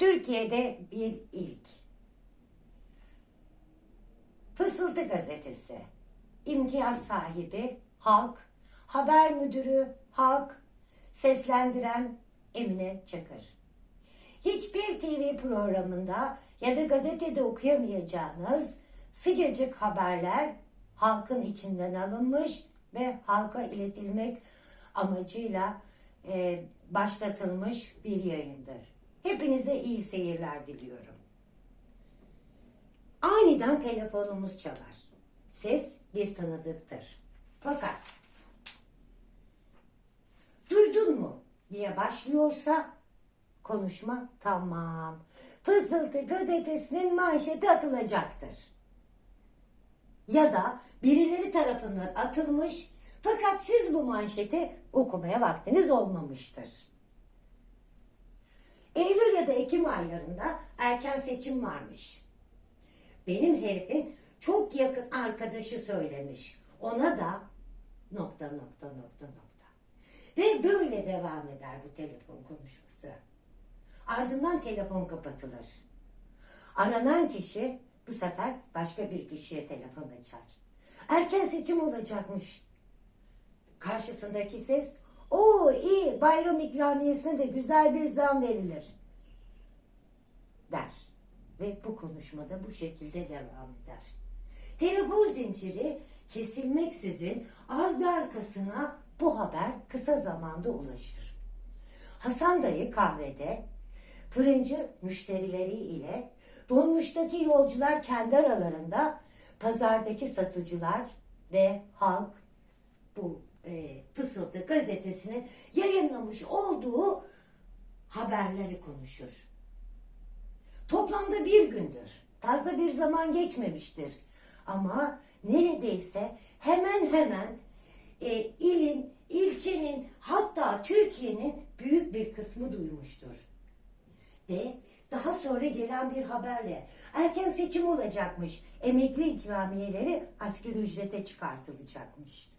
Türkiye'de bir ilk. Fısıltı gazetesi. İmtiyaz sahibi halk, haber müdürü halk, seslendiren Emine Çakır. Hiçbir TV programında ya da gazetede okuyamayacağınız sıcacık haberler halkın içinden alınmış ve halka iletilmek amacıyla e, başlatılmış bir yayındır. Hepinize iyi seyirler diliyorum. Aniden telefonumuz çalar. Ses bir tanıdıktır. Fakat duydun mu diye başlıyorsa konuşma tamam. Fısıltı gazetesinin manşeti atılacaktır. Ya da birileri tarafından atılmış fakat siz bu manşeti okumaya vaktiniz olmamıştır. Eylül ya da Ekim aylarında erken seçim varmış. Benim herifin çok yakın arkadaşı söylemiş. Ona da nokta nokta nokta nokta. Ve böyle devam eder bu telefon konuşması. Ardından telefon kapatılır. Aranan kişi bu sefer başka bir kişiye telefon açar. Erken seçim olacakmış. Karşısındaki ses, o iyi bayram ikramiyesine de güzel bir zam verilir der. Ve bu konuşmada bu şekilde devam eder. Telefon zinciri kesilmeksizin ardı arkasına bu haber kısa zamanda ulaşır. Hasan dayı kahvede fırıncı müşterileri ile dolmuştaki yolcular kendi aralarında pazardaki satıcılar ve halk gazetesinin yayınlamış olduğu haberleri konuşur. Toplamda bir gündür. Fazla bir zaman geçmemiştir. Ama neredeyse hemen hemen e, ilin, ilçenin hatta Türkiye'nin büyük bir kısmı duymuştur. Ve daha sonra gelen bir haberle erken seçim olacakmış. Emekli ikramiyeleri asgari ücrete çıkartılacakmış.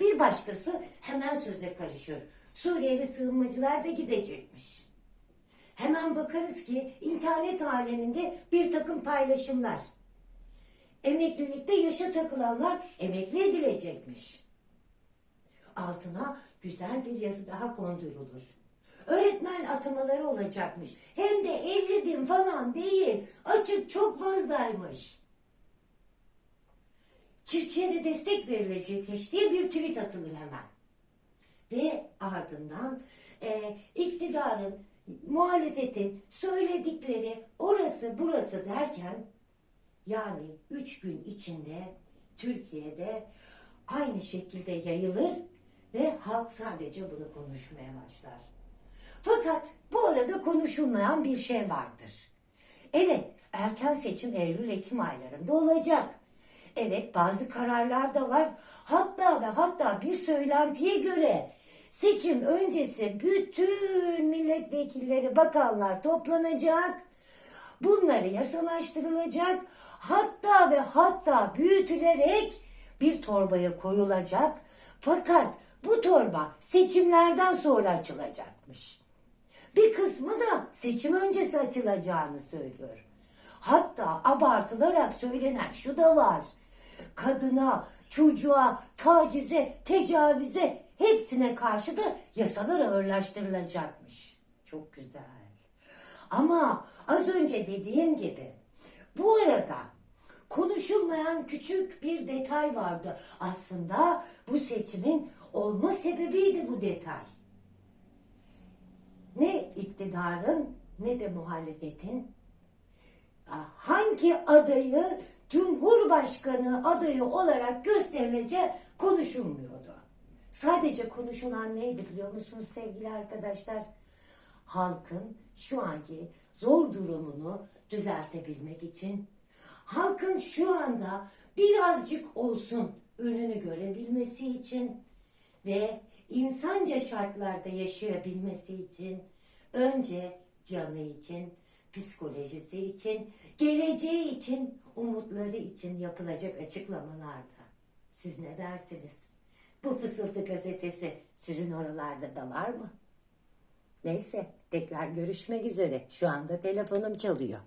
Bir başkası hemen söze karışır. Suriyeli sığınmacılar da gidecekmiş. Hemen bakarız ki internet aleminde bir takım paylaşımlar. Emeklilikte yaşa takılanlar emekli edilecekmiş. Altına güzel bir yazı daha kondurulur. Öğretmen atamaları olacakmış. Hem de 50 bin falan değil. Açık çok fazlaymış. Çiftçiye de destek verilecekmiş diye bir tweet atılır hemen. Ve ardından e, iktidarın, muhalefetin söyledikleri orası burası derken yani üç gün içinde Türkiye'de aynı şekilde yayılır ve halk sadece bunu konuşmaya başlar. Fakat bu arada konuşulmayan bir şey vardır. Evet, erken seçim Eylül-Ekim aylarında olacak. Evet, bazı kararlar da var. Hatta ve hatta bir söylentiye göre seçim öncesi bütün milletvekilleri, bakanlar toplanacak. Bunları yasalaştırılacak. Hatta ve hatta büyütülerek bir torbaya koyulacak. Fakat bu torba seçimlerden sonra açılacakmış. Bir kısmı da seçim öncesi açılacağını söylüyor. Hatta abartılarak söylenen şu da var. Kadına, çocuğa, tacize, tecavüze hepsine karşı da yasalar ağırlaştırılacakmış. Çok güzel. Ama az önce dediğim gibi bu arada konuşulmayan küçük bir detay vardı. Aslında bu seçimin olma sebebiydi bu detay. Ne iktidarın ne de muhalefetin hangi adayı Cumhurbaşkanı adayı olarak gösterilecek konuşulmuyordu. Sadece konuşulan neydi biliyor musunuz sevgili arkadaşlar? Halkın şu anki zor durumunu düzeltebilmek için halkın şu anda birazcık olsun önünü görebilmesi için ve insanca şartlarda yaşayabilmesi için önce canı için, psikolojisi için, geleceği için, umutları için yapılacak açıklamalarda. Siz ne dersiniz? Bu fısıltı gazetesi sizin oralarda da var mı? Neyse Tekrar görüşmek üzere. Şu anda telefonum çalıyor.